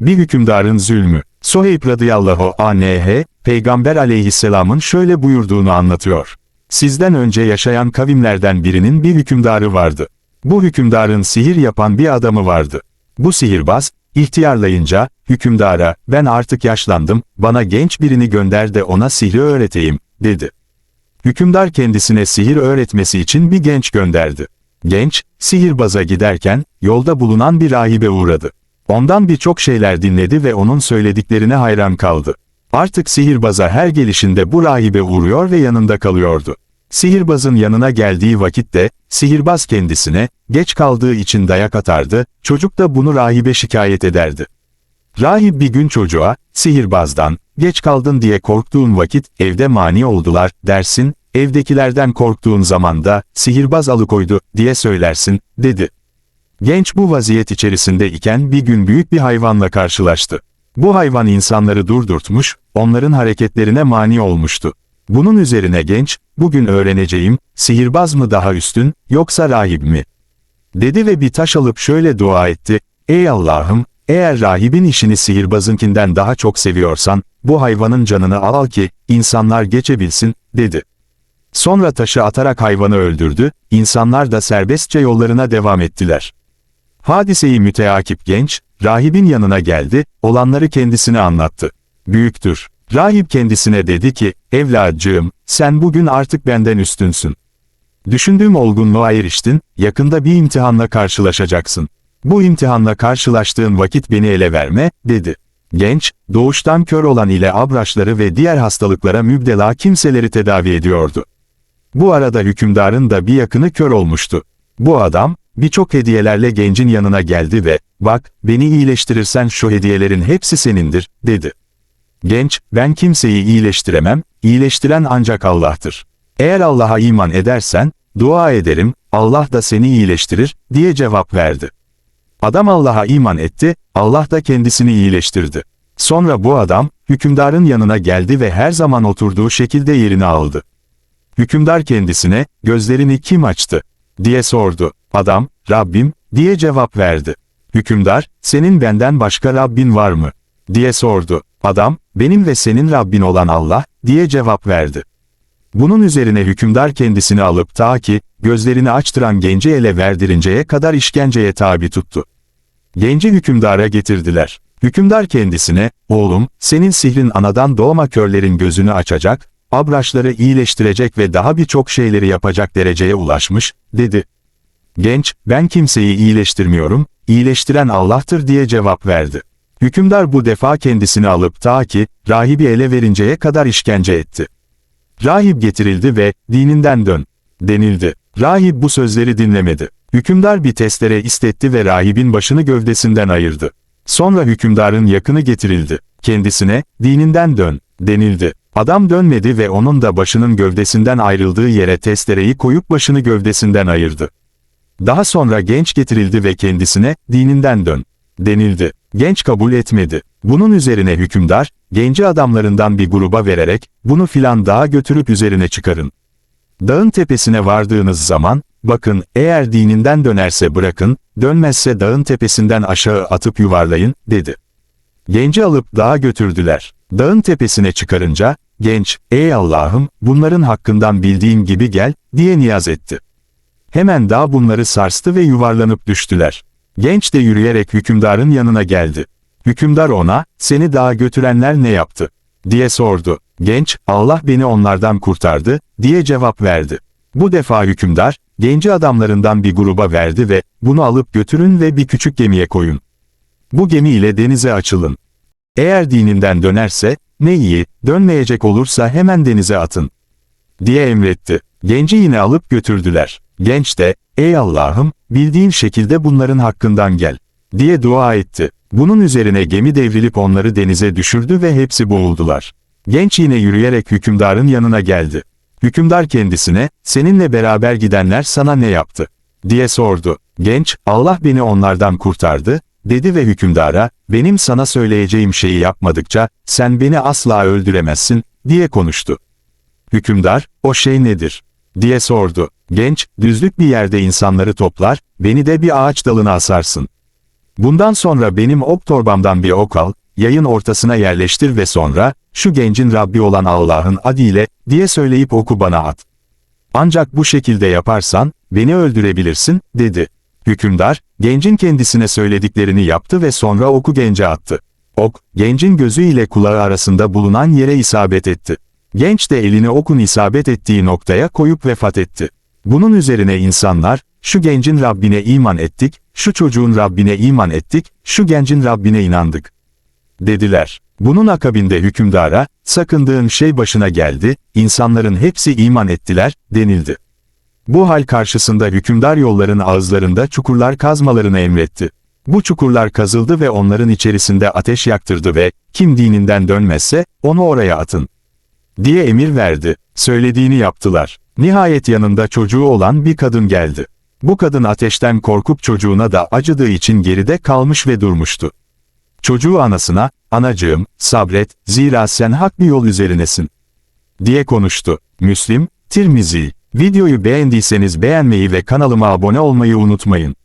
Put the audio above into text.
Bir hükümdarın zulmü. Suheyb radıyallahu anh, Peygamber aleyhisselamın şöyle buyurduğunu anlatıyor. Sizden önce yaşayan kavimlerden birinin bir hükümdarı vardı. Bu hükümdarın sihir yapan bir adamı vardı. Bu sihirbaz, ihtiyarlayınca, hükümdara, ben artık yaşlandım, bana genç birini gönder de ona sihri öğreteyim, dedi. Hükümdar kendisine sihir öğretmesi için bir genç gönderdi. Genç, sihirbaza giderken, yolda bulunan bir rahibe uğradı. Ondan birçok şeyler dinledi ve onun söylediklerine hayran kaldı. Artık sihirbaza her gelişinde bu rahibe uğruyor ve yanında kalıyordu. Sihirbazın yanına geldiği vakitte, sihirbaz kendisine, geç kaldığı için dayak atardı, çocuk da bunu rahibe şikayet ederdi. Rahip bir gün çocuğa, sihirbazdan, geç kaldın diye korktuğun vakit evde mani oldular, dersin, evdekilerden korktuğun zaman da, sihirbaz alıkoydu, diye söylersin, dedi. Genç bu vaziyet içerisinde iken bir gün büyük bir hayvanla karşılaştı. Bu hayvan insanları durdurtmuş, onların hareketlerine mani olmuştu. Bunun üzerine genç, bugün öğreneceğim, sihirbaz mı daha üstün, yoksa rahip mi? Dedi ve bir taş alıp şöyle dua etti, Ey Allah'ım, eğer rahibin işini sihirbazınkinden daha çok seviyorsan, bu hayvanın canını al ki, insanlar geçebilsin, dedi. Sonra taşı atarak hayvanı öldürdü, insanlar da serbestçe yollarına devam ettiler. Hadiseyi müteakip genç, rahibin yanına geldi, olanları kendisine anlattı. Büyüktür. Rahip kendisine dedi ki, evladcığım, sen bugün artık benden üstünsün. Düşündüğüm olgunluğa eriştin, yakında bir imtihanla karşılaşacaksın. Bu imtihanla karşılaştığın vakit beni ele verme, dedi. Genç, doğuştan kör olan ile abraşları ve diğer hastalıklara mübdela kimseleri tedavi ediyordu. Bu arada hükümdarın da bir yakını kör olmuştu. Bu adam, birçok hediyelerle gencin yanına geldi ve, bak, beni iyileştirirsen şu hediyelerin hepsi senindir, dedi. Genç, ben kimseyi iyileştiremem, iyileştiren ancak Allah'tır. Eğer Allah'a iman edersen, dua ederim, Allah da seni iyileştirir, diye cevap verdi. Adam Allah'a iman etti, Allah da kendisini iyileştirdi. Sonra bu adam, hükümdarın yanına geldi ve her zaman oturduğu şekilde yerini aldı. Hükümdar kendisine, gözlerini kim açtı? diye sordu. Adam, Rabbim, diye cevap verdi. Hükümdar, senin benden başka Rabbin var mı? diye sordu. Adam, benim ve senin Rabbin olan Allah, diye cevap verdi. Bunun üzerine hükümdar kendisini alıp ta ki, gözlerini açtıran genci ele verdirinceye kadar işkenceye tabi tuttu. Genci hükümdara getirdiler. Hükümdar kendisine, oğlum, senin sihrin anadan doğma körlerin gözünü açacak, abraşları iyileştirecek ve daha birçok şeyleri yapacak dereceye ulaşmış, dedi. Genç, ben kimseyi iyileştirmiyorum, iyileştiren Allah'tır diye cevap verdi. Hükümdar bu defa kendisini alıp ta ki, rahibi ele verinceye kadar işkence etti. Rahip getirildi ve, dininden dön, denildi. Rahip bu sözleri dinlemedi. Hükümdar bir testere istetti ve rahibin başını gövdesinden ayırdı. Sonra hükümdarın yakını getirildi. Kendisine, dininden dön, denildi. Adam dönmedi ve onun da başının gövdesinden ayrıldığı yere testereyi koyup başını gövdesinden ayırdı. Daha sonra genç getirildi ve kendisine, dininden dön, denildi. Genç kabul etmedi. Bunun üzerine hükümdar, genci adamlarından bir gruba vererek, bunu filan dağa götürüp üzerine çıkarın. Dağın tepesine vardığınız zaman, bakın, eğer dininden dönerse bırakın, dönmezse dağın tepesinden aşağı atıp yuvarlayın, dedi. Genci alıp dağa götürdüler. Dağın tepesine çıkarınca, genç, ey Allah'ım, bunların hakkından bildiğin gibi gel, diye niyaz etti. Hemen dağ bunları sarstı ve yuvarlanıp düştüler. Genç de yürüyerek hükümdarın yanına geldi. Hükümdar ona, seni dağa götürenler ne yaptı? diye sordu. Genç, Allah beni onlardan kurtardı, diye cevap verdi. Bu defa hükümdar, genci adamlarından bir gruba verdi ve, bunu alıp götürün ve bir küçük gemiye koyun. Bu gemi ile denize açılın. Eğer dininden dönerse, ne iyi, dönmeyecek olursa hemen denize atın. Diye emretti. Genci yine alıp götürdüler. Genç de, ey Allah'ım, bildiğin şekilde bunların hakkından gel. Diye dua etti. Bunun üzerine gemi devrilip onları denize düşürdü ve hepsi boğuldular. Genç yine yürüyerek hükümdarın yanına geldi. Hükümdar kendisine, seninle beraber gidenler sana ne yaptı? diye sordu. Genç, Allah beni onlardan kurtardı, dedi ve hükümdara, benim sana söyleyeceğim şeyi yapmadıkça, sen beni asla öldüremezsin, diye konuştu. Hükümdar, o şey nedir? Diye sordu. Genç, düzlük bir yerde insanları toplar, beni de bir ağaç dalına asarsın. Bundan sonra benim ok torbamdan bir ok al, yayın ortasına yerleştir ve sonra, şu gencin Rabbi olan Allah'ın adıyla, diye söyleyip oku bana at. Ancak bu şekilde yaparsan, beni öldürebilirsin, dedi. Hükümdar, gencin kendisine söylediklerini yaptı ve sonra oku gence attı. Ok, gencin gözü ile kulağı arasında bulunan yere isabet etti. Genç de elini okun isabet ettiği noktaya koyup vefat etti. Bunun üzerine insanlar, şu gencin Rabbine iman ettik, şu çocuğun Rabbine iman ettik, şu gencin Rabbine inandık. Dediler. Bunun akabinde hükümdara, sakındığın şey başına geldi, insanların hepsi iman ettiler, denildi. Bu hal karşısında hükümdar yolların ağızlarında çukurlar kazmalarını emretti. Bu çukurlar kazıldı ve onların içerisinde ateş yaktırdı ve, kim dininden dönmezse, onu oraya atın. Diye emir verdi. Söylediğini yaptılar. Nihayet yanında çocuğu olan bir kadın geldi. Bu kadın ateşten korkup çocuğuna da acıdığı için geride kalmış ve durmuştu. Çocuğu anasına, anacığım, sabret, zira sen hak bir yol üzerinesin. Diye konuştu. Müslim, Tirmizi. Videoyu beğendiyseniz beğenmeyi ve kanalıma abone olmayı unutmayın.